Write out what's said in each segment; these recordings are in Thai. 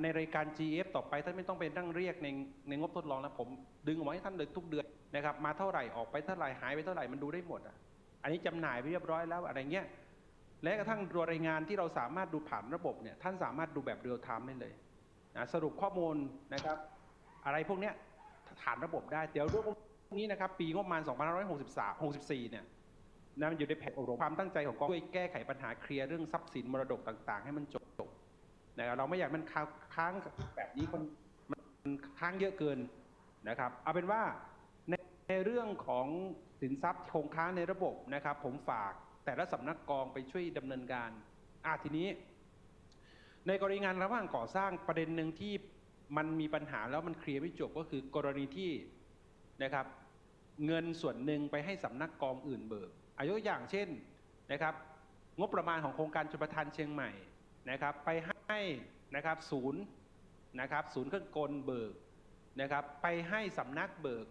ในรายการ GF ต่อไปท่านไม่ต้องไปนั่งเรียกในในงบทดลองแล้วผมดึงออกมาให้ท่านเลยทุกเดือนนะครับมาเท่าไหร่ออกไปเท่าไหร่หายไปเท่าไหร่มันดูได้หมดอะอันนี้จำหน่ายไปเรียบร้อยแล้วอะไรเงี้ยและกระทั่งตัวรายงานที่เราสามารถดูผ่านระบบเนี่ยท่านสามารถดูแบบเรียลไทม์ได้เลยนะสรุปข้อมูลนะครับ อะไรพวกเนี้ยฐานระบบได้เดี๋ยวเรื่องพวกนี้นะครับปีงบประมาณ 2563 64 เนี่ยนะมันอยู่ในแผนอบรมความตั้งใจของกองช่วยแก้ไขปัญหาเคลียร์เรื่องทรัพย์สินมรดกต่าง ๆ ให้มันจบ นะครับเราไม่อยากมันค้างแบบนี้คนมันค้างเยอะเกินนะครับ เอาเป็นว่าในในเรื่องของสินทรัพย์คงค้างในระบบนะครับ ผมฝากแต่ละสำนักกองไปช่วยดำเนินการอะทีนี้ ในกรณีงานระหว่างก่อสร้างประเด็นหนึ่งที่มันมีปัญหาแล้วมันเคลียร์ไม่จบก็คือกรณีที่นะครับ เงินส่วนหนึ่งไปให้สำนักกองอื่นเบิกอายุอย่างเช่นนะครับ งบประมาณของโครงการชลประทานเชียงใหม่นะครับ ไปให้ นะครับศูนย์นะครับศูนย์เครื่องกลเบิกนะครับไปให้สำนักเบิก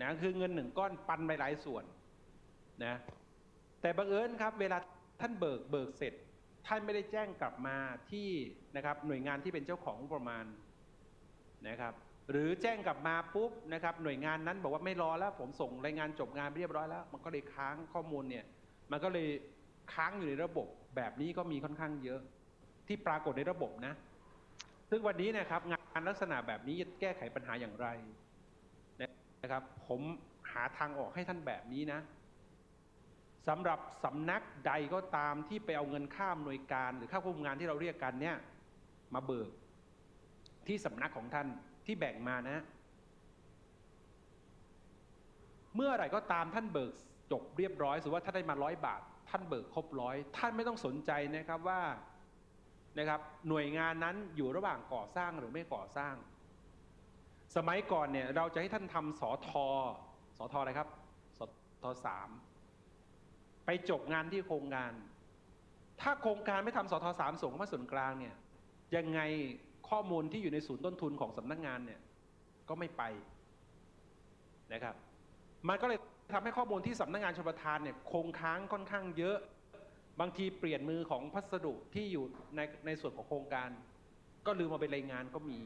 นะคือเงินหนึ่งก้อนปันไปหลายส่วนนะแต่บังเอิญครับเวลาท่านเบิกเบิกเสร็จ ท่านไม่ได้แจ้งกลับมาที่นะครับหน่วยงานที่เป็นเจ้าของงบประมาณนะครับหรือแจ้งกลับมาปุ๊บนะครับหน่วยงานนั้นบอกว่าไม่รอแล้ว ผมส่งรายงานจบงานเรียบร้อยแล้ว มันก็เลยค้างข้อมูลเนี่ยมันก็เลยค้างอยู่ในระบบแบบนี้ก็มีค่อนข้างเยอะ ที่ปรากฏในระบบนะ ซึ่งวันนี้นะครับงานลักษณะแบบนี้จะแก้ไขปัญหาอย่างไรนะครับ ผมหาทางออกให้ท่านแบบนี้นะสำหรับสำนักใดก็ตามที่ไปเอาเงินค่าอำนวยการ หรือค่าควบคุมงานที่เราเรียกกันเนี่ยมาเบิกที่สำนักของท่านที่แบ่งมานะ เมื่อไหร่ก็ตามท่านเบิกจบเรียบร้อยสมมติว่าท่านได้มาร้อยบาท ท่านเบิกครบร้อยท่านไม่ต้องสนใจนะครับว่า นะครับหน่วยงานนั้นอยู่ระหว่างก่อสร้างหรือไม่ก่อสร้าง สมัยก่อนเนี่ยเราจะให้ท่านทำสอทอสอทออะไรครับสอทอสามไปจบงานที่โครงการ ถ้าโครงการไม่ทำสทสามส่งเข้ามาส่วนกลางเนี่ยยังไงข้อมูลที่อยู่ในศูนย์ต้นทุนของสำนักงานเนี่ยก็ไม่ไปนะครับ มันก็เลยทำให้ข้อมูลที่สำนักงานชลประทานเนี่ยคงค้างค่อนข้างเยอะ บางทีเปลี่ยนมือของพัสดุที่อยู่ในในส่วนของโครงการ ก็ลืมมาเป็นรายงานก็มี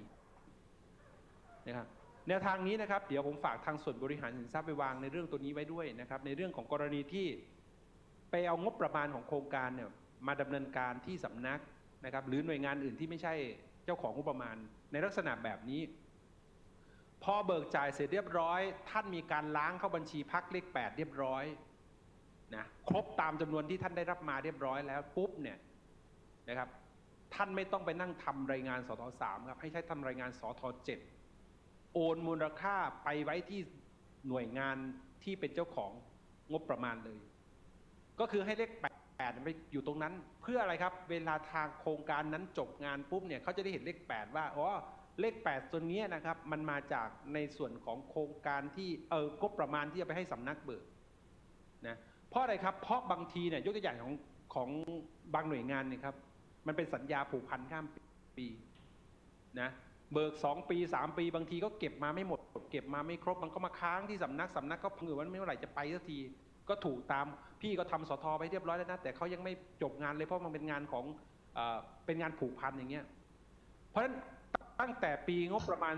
นะครับแนวทางนี้นะครับเดี๋ยวผมฝากทางส่วนบริหารสินทรัพย์ไปวางในเรื่องตัวนี้ไว้ด้วยนะครับในเรื่องของกรณีที่ไปเอางบประมาณของโครงการเนี่ยมาดำเนินการที่สำนักนะครับหรือหน่วยงานอื่นที่ไม่ใช่เจ้าของงบประมาณ ในลักษณะแบบนี้ พอเบิกจ่ายเสร็จเรียบร้อย ท่านมีการล้างเข้าบัญชีพักเลขแปดเรียบร้อย นะครบตามจำนวนที่ท่านได้รับมาเรียบร้อยแล้วปุ๊บเนี่ยนะครับ ท่านไม่ต้องไปนั่งทำรายงานสทสามครับให้ใช้ทำรายงานสทเจ็ดโอนมูลค่าไปไว้ที่หน่วยงานที่เป็นเจ้าของงบประมาณเลย ก็คือให้เลขแปดไปอยู่ตรงนั้น เพื่ออะไรครับ เวลาทางโครงการนั้นจบงานปุ๊บเนี่ยเขาจะได้เห็นเลขแปดว่าอ๋อเลขแปดตัวนี้นะครับ มันมาจากในส่วนของโครงการที่เอองบประมาณที่จะไปให้สำนักเบิกนะ เพราะอะไรครับ เพราะบางทีเนี่ยยกตัวอย่างของของบางหน่วยงานเนี่ยครับ มันเป็นสัญญาผูกพันข้ามปีนะเบิกสองปีสามปี บางทีก็เก็บมาไม่หมด เก็บมาไม่ครบมันก็มาค้างที่สำนักสำนักก็เผื่อว่าไม่เมื่อไหร่จะไปสักทีก็ถูกตามพี่ก็ทำสทไปเรียบร้อยแล้วนะแต่เขายังไม่จบงานเลยเพราะมันเป็นงานของเอเป็นงานผูกพันอย่างเงี้ยเพราะฉะนั้นตั้งแต่ปีงบประมาณ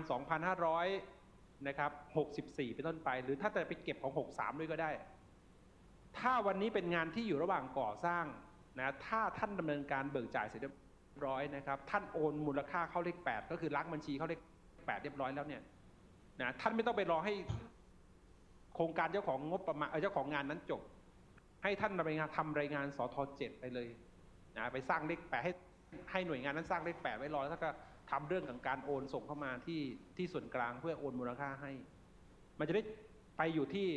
2,500นะครับ64 เป็นต้นไป หรือถ้าจะไปเก็บของ 63 ด้วยก็ได้ ถ้าวันนี้เป็นงานที่อยู่ระหว่างก่อสร้างนะถ้าท่านดำเนินการเบิกจ่ายเสร็จเรียบร้อยนะครับ ท่านโอนมูลค่าเข้าเลข 8 ก็คือล้างบัญชีเข้าเลข 8 เรียบร้อยแล้วเนี่ยนะท่านไม่ต้องไปรอให้โครงการเจ้าของงบประมาณเออเจ้าของงานนั้นจบ ให้ท่านรายงานทำรายงานสทเจ็ดไปเลยนะไปสร้างเลขแปดให้ให้หน่วยงานนั้นสร้างเลขแปดไว้รอแล้วก็ทำเรื่องของการโอนส่งเข้ามาที่ที่ส่วนกลางเพื่อโอนมูลค่าให้ มันจะได้ไปอยู่ที่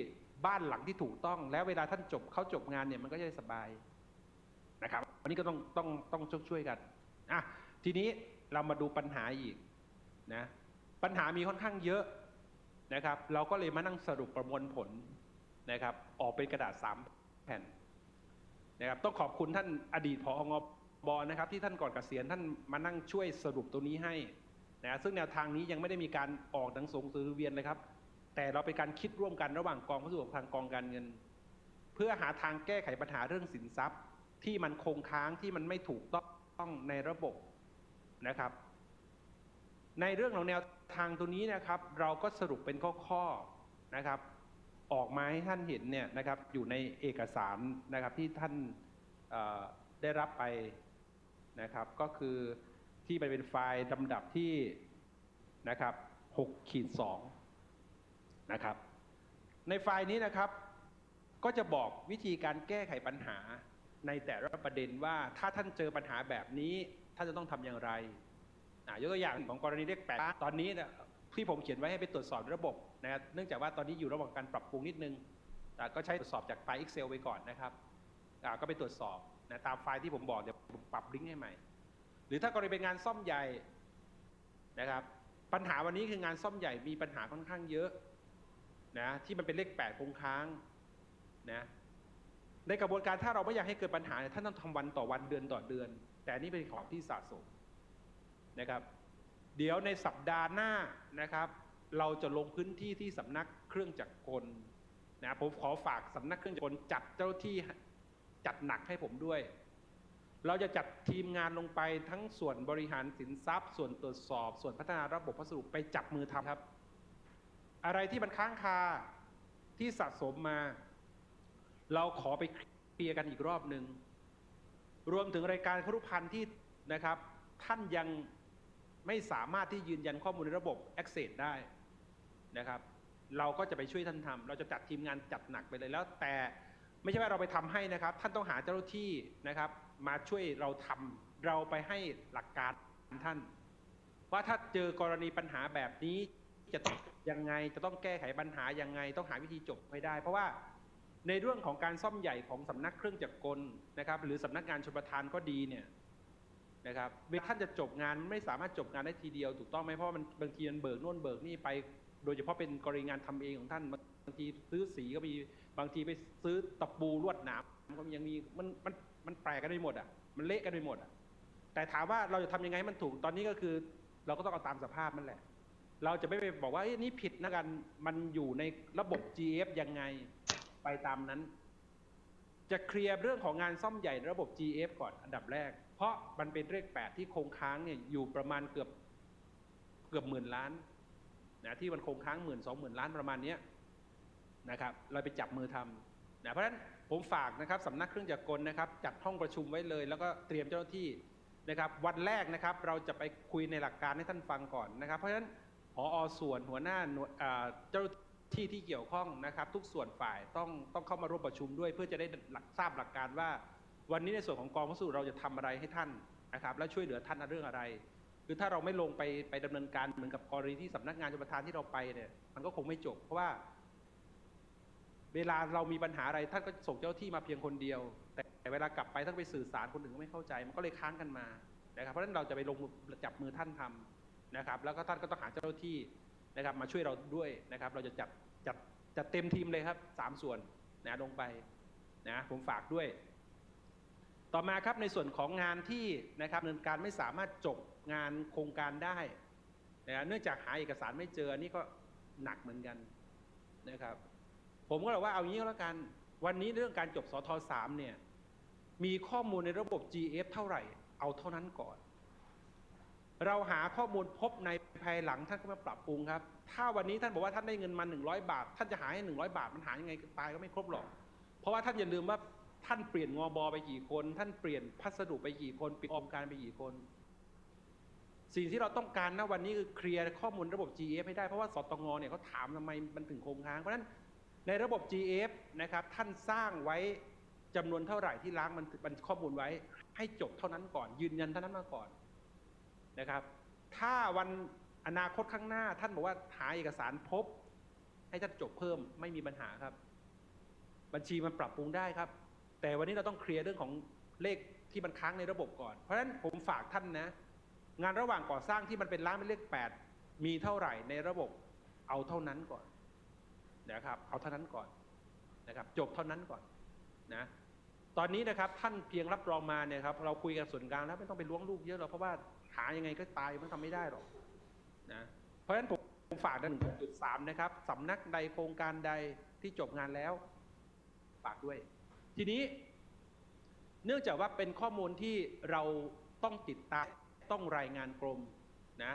บ้านหลังที่ถูกต้อง แล้วเวลาท่านจบเขาจบงานเนี่ยมันก็จะได้สบายนะครับวันนี้ก็ต้องต้องต้องช่วยกันอะทีนี้เรามาดูปัญหาอีกนะปัญหามีค่อนข้างเยอะนะครับ เราก็เลยมานั่งสรุปประมวลผลนะครับ ออกเป็นกระดาษสามแผ่นนะครับ ต้องขอบคุณท่านอดีตผองบนะครับ ที่ท่านก่อนเกษียณท่านมานั่งช่วยสรุปตัวนี้ให้นะซึ่งแนวทางนี้ยังไม่ได้มีการออกหนังสือเวียนเลยครับ แต่เราเป็นการคิดร่วมกันระหว่างกองพัสดุกับทางกองการเงิน เพื่อหาทางแก้ไขปัญหาเรื่องสินทรัพย์ ที่มันคงค้างที่มันไม่ถูกต้องในระบบนะครับ ในเรื่องของแนวทางตัวนี้นะครับ เราก็สรุปเป็นข้อๆนะครับ ออกมาให้ท่านเห็นเนี่ยนะครับอยู่ในเอกสารนะครับที่ท่านได้รับไปนะครับ ก็คือที่มันเป็นไฟล์ลำดับที่นะครับ6ขีด2 นะครับ ในไฟล์นี้นะครับ ก็จะบอกวิธีการแก้ไขปัญหาในแต่ละประเด็นว่าถ้าท่านเจอปัญหาแบบนี้ ท่านจะต้องทำอย่างไรอะยกตัวอย่างของกรณีเลขแปดตอนนี้นี่ยที่ผมเขียนไว้ให้ไปตรวจสอบระบบนะครับเนื่องจากว่าตอนนี้อยู่ระหว่างการปรับปรุงนิดนึงก็ใช้ตรวจสอบจากไฟล์ Excel ไปก่อนนะครับก็ไปตรวจสอบนะตามไฟล์ที่ผมบอกเดี๋ยวผมปรับลิงก์ให้ใหม่ หรือถ้ากรณีเป็นงานซ่อมใหญ่นะครับ ปัญหาวันนี้คืองานซ่อมใหญ่มีปัญหาค่อนข้างเยอะ นะที่มันเป็นเลขแปดคงค้างนะในกระบวนการถ้าเราไม่อยากให้เกิดปัญหาเนี่ยท่านต้องทำวันต่อวันเดือนต่อเดือน แต่นนี่เป็นของที่สะสมนะครับ เดี๋ยวในสัปดาห์หน้านะครับ เราจะลงพื้นที่ที่สำนักเครื่องจักรกลนะผมขอฝากสำนักเครื่องจักรกลจัดเจ้าที่จัดหนักให้ผมด้วย เราจะจัดทีมงานลงไปทั้งส่วนบริหารสินทรัพย์ ส่วนตรวจสอบ ส่วนพัฒนาระบบพัสดุไปจับมือทำครับ อะไรที่มันค้างคาที่สะสมมา เราขอไปเคลียร์กันอีกรอบหนึ่งรวมถึงรายการครุพันธ์ที่นะครับ ท่านยังไม่สามารถที่ยืนยันข้อมูลในระบบ Access ได้นะครับ เราก็จะไปช่วยท่านทำเราจะจัดทีมงานจัดหนักไปเลยแล้ว แต่ไม่ใช่ว่าเราไปทำให้นะครับ ท่านต้องหาเจ้าหน้าที่นะครับ มาช่วยเราทำเราไปให้หลักการท่าน ว่าถ้าเจอกรณีปัญหาแบบนี้ จะต้องยังไงจะต้องแก้ไขปัญหายังไง ต้องหาวิธีจบให้ได้ เพราะว่าในเรื่องของการซ่อมใหญ่ของสำนักเครื่องจักรกลนะครับ หรือสำนักงานชลประทานก็ดีเนี่ยนะครับเวลาท่านจะจบงานไม่สามารถจบงานได้ทีเดียวถูกต้องไหมเพราะมันบางทีมันเบิกโน่นเบิกนี่ไป โดยเฉพาะเป็นกรณีงานทำเองของท่านบางทีซื้อสีก็มีบางทีไปซื้อตะปูลวดหนามก็ยังมีมันมันมันแปลกกันไปหมดอะมันเละกันไปหมดอะแต่ถามว่าเราจะทำยังไงให้มันถูกตอนนี้ก็คือ เราก็ต้องเอาตามสภาพนั่นแหละ เราจะไม่ไปบอกว่าเอ้ยนี่ผิดนะกัน มันอยู่ในระบบ GF ยังไงไปตามนั้น จะเคลียร์เรื่องของงานซ่อมใหญ่ในระบบ GF ก่อนอันดับแรก เพราะมันเป็นเลขแปดที่คงค้างเนี่ยอยู่ประมาณเกือบเกือบหมื่นล้านนะที่มันคงค้างหมื่นสองหมื่นล้านประมาณเนี้ยนะครับ เราไปจับมือทำนะเพราะฉะนั้นผมฝากนะครับสำนักเครื่องจักรกลนะครับ จัดห้องประชุมไว้เลย แล้วก็เตรียมเจ้าหน้าที่นะครับ วันแรกนะครับ เราจะไปคุยในหลักการให้ท่านฟังก่อนนะครับ เพราะฉะนั้น พอส่วนหัวหน้าเจ้าที่ที่เกี่ยวข้องนะครับ ทุกส่วนฝ่ายต้องต้องเข้ามาร่วมประชุมด้วย เพื่อจะได้หลักทราบหลักการว่า วันนี้ในส่วนของกองพัสดุเราจะทำอะไรให้ท่านนะครับ และช่วยเหลือท่านในเรื่องอะไร คือถ้าเราไม่ลงไปไปดำเนินการเหมือนกับกรณีที่สำนักงานชลประทานที่เราไปเนี่ยมันก็คงไม่จบ เพราะว่า เวลาเรามีปัญหาอะไรท่านก็ส่งเจ้าที่มาเพียงคนเดียว แต่เวลากลับไปท่านไปสื่อสารคนอื่นก็ไม่เข้าใจ มันก็เลยค้างกันมานะครับเพราะฉะนั้นเราจะไปลงจับมือท่านทำ นะครับแล้วก็ท่านก็ต้องหาเจ้าหน้าที่นะครับมาช่วยเราด้วยนะครับ เราจะจัดจัดจัดเต็มทีมเลยครับสามส่วนนะลงไปนะผมฝากด้วย ต่อมาครับในส่วนของงานที่นะครับดำเนินการไม่สามารถจบงานโครงการได้นะเนื่องจากหาเอกสารไม่เจอนนี่ก็หนักเหมือนกันนะครับ ผมก็เลยว่าเอางี้ก็แล้วกัน วันนี้เรื่องการจบสทสามเนี่ยมีข้อมูลในระบบ GF เท่าไหร่ เอาเท่านั้นก่อน เราหาข้อมูลพบในภายหลังท่านก็มาปรับปรุงครับ ถ้าวันนี้ท่านบอกว่าท่านได้เงินมา 100 บาท ท่านจะหาให้ 100 บาทมันหายังไงตายก็ไม่ครบหรอก เพราะว่าท่านอย่าลืมว่าท่านเปลี่ยนงอบอไปกี่คน ท่านเปลี่ยนพัสดุไปกี่คนปิดองค์การไปกี่คน สิ่งที่เราต้องการนะวันนี้คือเคลียร์ข้อมูลระบบ GF ให้ได้เพราะว่าสตงเนี่ยเขาถามทำไมมันถึงคงค้าง เพราะฉะนั้นในระบบ GF นะครับท่านสร้างไว้จำนวนเท่าไหร่ที่ล้างมันมันข้อมูลไว้ ให้จบเท่านั้นก่อน ยืนยันเท่านั้นมาก่อน นะครับ ถ้าวันอนาคตข้างหน้า ท่านบอกว่าหาเอกสารพบ ให้ท่านจบเพิ่มไม่มีปัญหาครับ บัญชีมันปรับปรุงได้ครับ แต่วันนี้เราต้องเคลียร์เรื่องของเลขที่มันค้างในระบบก่อน เพราะฉะนั้นผมฝากท่านนะ งานระหว่างก่อสร้างที่มันเป็นล้านเป็นเลขแปดมีเท่าไหร่ในระบบ เอาเท่านั้นก่อนนะครับ เอาเท่านั้นก่อนนะครับ จบเท่านั้นก่อนนะ ตอนนี้นะครับท่านเพียงรับรองมาเนี่ยครับเราคุยกันส่วนกลางแล้วไม่ต้องไปล้วงลูกเยอะหรอกเพราะว่าหายังไงก็ตายมันทำไม่ได้หรอกนะเพราะฉะนั้นผมฝากหนึ่งจุดสามนะครับสำนักใดโครงการใดที่จบงานแล้วฝากด้วย ทีนี้ เนื่องจากว่าเป็นข้อมูลที่เราต้องติดตามต้องรายงานกรมนะ